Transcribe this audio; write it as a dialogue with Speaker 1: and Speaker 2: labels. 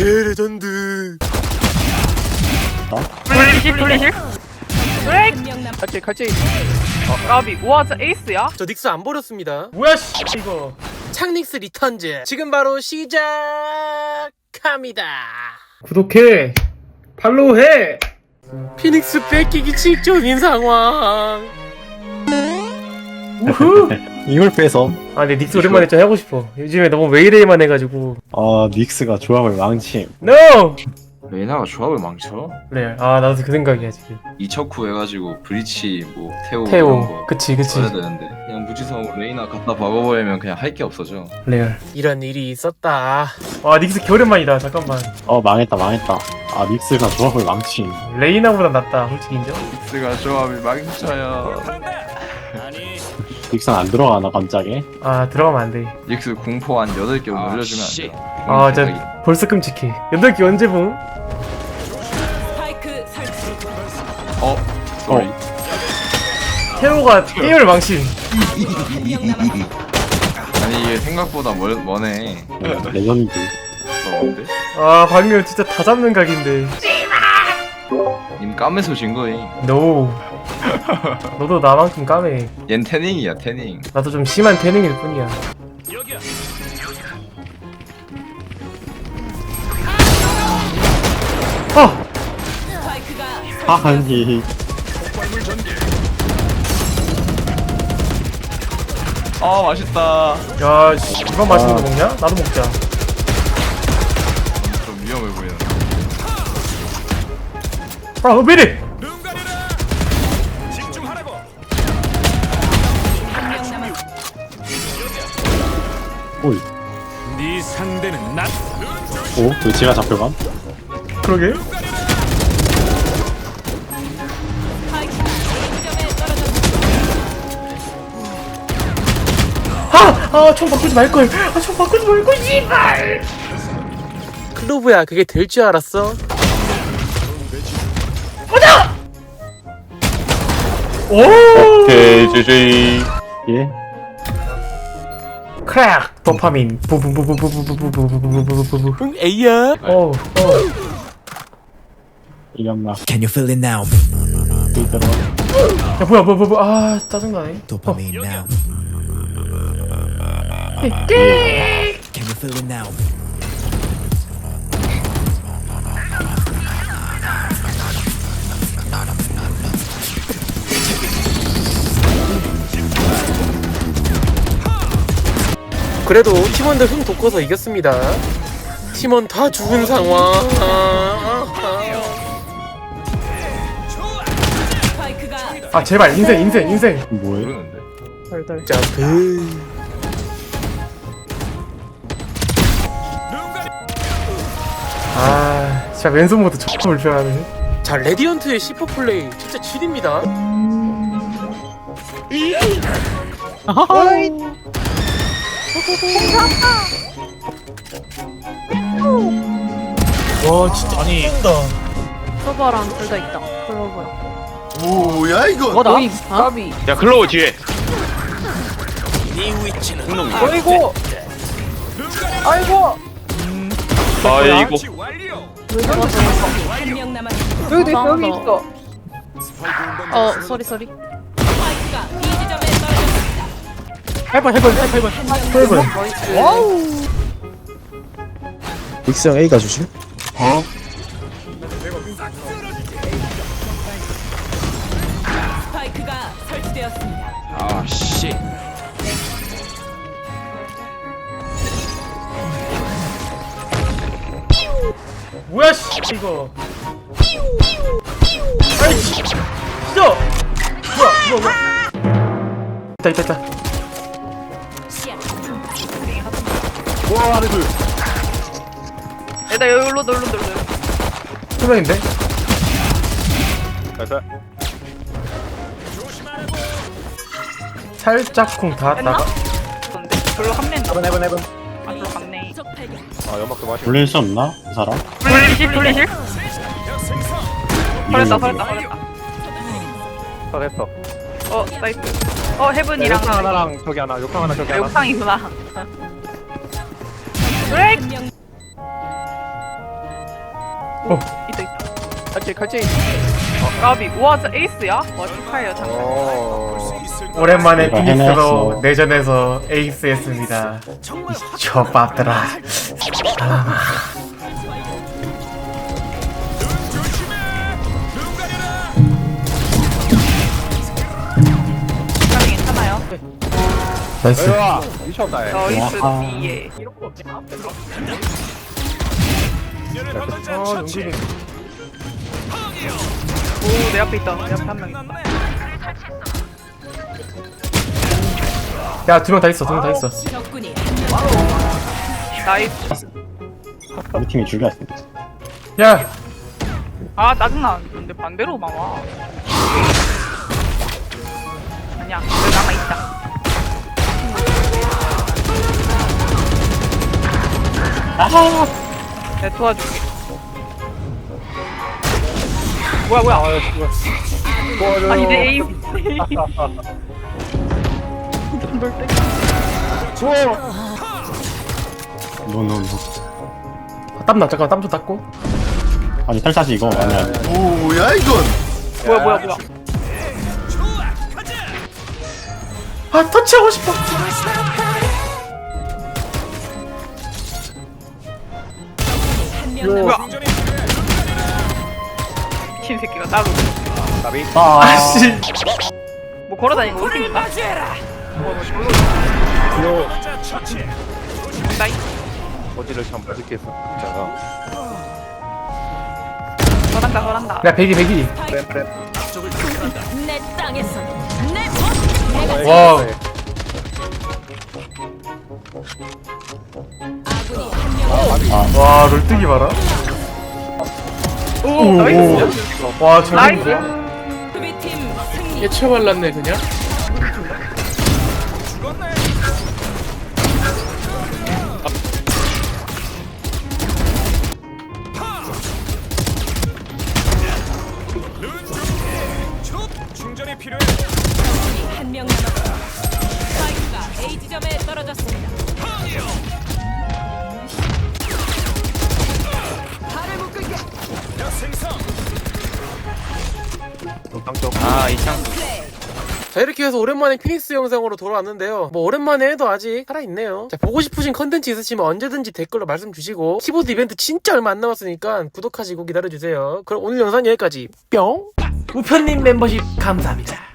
Speaker 1: 개레전드.
Speaker 2: 돌리실 돌리실? 브레이크.
Speaker 3: 칼질 칼질.
Speaker 2: 어, 까비. 우와 저 에이스야?
Speaker 1: 저 닉스 안 버렸습니다.
Speaker 4: 뭐야 씨 이거.
Speaker 1: 창닉스 리턴즈. 지금 바로 시작합니다.
Speaker 4: 구독해. 팔로우해.
Speaker 1: 피닉스 뺏기기 직전인 상황.
Speaker 4: 우후
Speaker 5: 이걸 빼서.
Speaker 4: 아 근데 닉스 오랜만에 좀 하고 싶어. 요즘에 너무 웨이레이만 해가지고.
Speaker 5: 아 닉스가 조합을 망침
Speaker 4: NO!
Speaker 3: 레이나가 조합을 망쳐?
Speaker 4: 그래 아 나도 그 생각이야 지금.
Speaker 3: 이척후 해가지고 브리치 뭐 테오 이런
Speaker 4: 태오
Speaker 3: 거
Speaker 4: 그치 그치.
Speaker 3: 써야 되는데. 그냥 무지성 레이나 갖다 박아버리면 그냥 할 게 없어져.
Speaker 4: 레알.
Speaker 1: 이런 일이 있었다.
Speaker 4: 아 닉스 개 오랜만이다 잠깐만.
Speaker 5: 어 망했다 망했다. 아 닉스가 조합을 망침
Speaker 4: 레이나보다 낫다 솔직히 인정?
Speaker 3: 닉스가 조합이 망쳐요
Speaker 5: 닉스는 안 들어가나 깜짝에
Speaker 4: 아 들어가면 안돼.
Speaker 3: 닉스 공포 한 8개 올려주면 안 돼요.
Speaker 4: 아 진짜 벌써 끔찍해. 8개 언제 봄?
Speaker 6: 스파이크 설치.
Speaker 3: 어? 쏘리
Speaker 4: 태호가 게임을
Speaker 6: 남았습니다.
Speaker 3: 아니 이게 생각보다 멀, 머네.
Speaker 5: 레전드.
Speaker 3: 어 뭔데?
Speaker 4: 아 방금 진짜 다 잡는 각인데
Speaker 3: 님 까매서 진 거임.
Speaker 4: 노 너도 나만큼 까매
Speaker 3: 얜 태닝이야 태닝.
Speaker 4: 나도 좀 심한 태능일 뿐이야. 아!
Speaker 6: 스파이크가
Speaker 5: 하하니.
Speaker 3: 아 맛있다.
Speaker 4: 야, 씨, 이만 맛있는 거 먹냐? 나도 먹자. 아,
Speaker 6: 남았.
Speaker 5: 오이
Speaker 7: 네 상대는 나
Speaker 5: 오? 왜 제가 잡혀감?
Speaker 4: 그러게.
Speaker 6: 스파이크가 A점에 떨어졌습니다.
Speaker 4: 아! 아, 총 바꾸지 말걸! 아, 총 바꾸지 말걸, 씨발!
Speaker 1: 클로브야 그게 될 줄 알았어?
Speaker 4: 오!
Speaker 5: JJ 예?
Speaker 4: 크랙! 도파민. 부부부부부부부부부부부부부.
Speaker 1: 응 에이야
Speaker 4: 어, 어.
Speaker 5: 이겼나
Speaker 8: Can you feel it now?
Speaker 5: 이대로
Speaker 4: 야, 뭐야, 뭐야, 뭐야, 아, 짜증나네.
Speaker 8: Dopamine now. Can you feel it now?
Speaker 1: 그래도 팀원들 흥 돋궈서 이겼습니다 팀원 다 죽은 상황 아,
Speaker 4: 아, 제발, 인생, 인생, 인생.
Speaker 5: 뭐해?
Speaker 3: 모르는데
Speaker 1: 아. 점프
Speaker 4: 아, 진짜 왼손 모드 존나 불편하네.
Speaker 1: 자 레디언트의 C4 플레이 진짜 질입니다 와 진짜 아니
Speaker 2: 서버랑 둘 다 있다. 클로버랑
Speaker 9: 뭐야 이거?
Speaker 2: 뭐다? 까비.
Speaker 7: 야 클로우 뒤에.
Speaker 1: 네 위치는
Speaker 2: 어이구! 아이고!
Speaker 7: 아이고.
Speaker 2: 왜 저러지
Speaker 6: 한명 남았습니다.
Speaker 2: 여기 여기 있어 어 쏘리 쏘리
Speaker 4: 해봐, 해봐, 해봐, 해봐. 해봐.
Speaker 8: 닉스 형 A 가주실?
Speaker 6: 스파이크가 설치되었습니다.
Speaker 3: 아 씨
Speaker 4: 뭐야, 씨, 이거. 아이, 씨. 진짜! 뭐야, 뭐야, 뭐야. 있다, 있다, 있다.
Speaker 2: 일단 여기로 놀러 놀러
Speaker 4: 투명인데? 살짝 쿵 닿았다가
Speaker 2: 근데 별로 합린다 해본 해본 해본 아 별로 갔네
Speaker 6: 적 발견.
Speaker 5: 돌릴 수 없나? 그 사람?
Speaker 2: 돌리실 돌리실 설했다 설했다 설했다
Speaker 3: 잘했어
Speaker 2: 어 나이스 어 헤븐이랑
Speaker 3: 하나랑 저기 하나 욕탕 하나 저기
Speaker 2: 욕탕이구나 브레이크
Speaker 6: 한명
Speaker 4: 어.
Speaker 2: 있다 있다.
Speaker 1: 칼질 칼질
Speaker 2: 까비. 우와 진짜 에이스야? 와 축하해요 장군.
Speaker 1: 어
Speaker 4: 오랜만에
Speaker 5: 이거
Speaker 4: 피닉스로. 내전에서 에이스 했습니다 저 빠더라
Speaker 2: 장
Speaker 4: 나이스
Speaker 2: 너이스
Speaker 5: 와.
Speaker 2: 뒤에. 오, 내 앞에 있다. 내 앞에 한명 있다.
Speaker 4: 야 두 명 다 있어 두 명 다 있어
Speaker 6: 적군이
Speaker 2: 나이스.
Speaker 5: 우리 팀이 죽였어.
Speaker 4: 야
Speaker 2: 아, 짜증나. 근데 반대로 나와. 아니야, 남아있다. 아! 내가 도와줄게. 뭐야, 뭐야. 아니, 내 에임.
Speaker 5: 노노노.
Speaker 4: 아, 땀나 잠깐 땀 좀 닦고
Speaker 5: 아니 탈샷이 이거 아니야.
Speaker 9: 뭐야 이건?
Speaker 2: 뭐야, 뭐야, 뭐야.
Speaker 4: 아 터치하고 싶어
Speaker 2: 뭐야.
Speaker 6: 남았습니다.
Speaker 2: 미친 새끼가 따로.
Speaker 5: 아.
Speaker 4: 아씨
Speaker 2: 뭐 걸어다니는 거 웃긴다. 뭐, 뭐, 나이.
Speaker 1: 어디를 참 부족해서 자가
Speaker 2: 걸한다, 걸한다.
Speaker 4: 야 배기 배기
Speaker 6: 내 땅에서 내 법. 내가
Speaker 4: 와 와 롤뜨기 봐라
Speaker 2: 오, 나이스.
Speaker 4: 와 저기
Speaker 2: 나이스.
Speaker 4: 뭐야
Speaker 6: 수비팀 승리.
Speaker 1: 발랐네 그냥 자 이렇게 해서 오랜만에 피닉스 영상으로 돌아왔는데요. 뭐 오랜만에 해도 아직 살아있네요. 자 보고 싶으신 컨텐츠 있으시면 언제든지 댓글로 말씀 주시고 키보드 이벤트 진짜 얼마 안 남았으니까 구독하시고 기다려주세요. 그럼 오늘 영상 여기까지. 뿅! 우편님 멤버십 감사합니다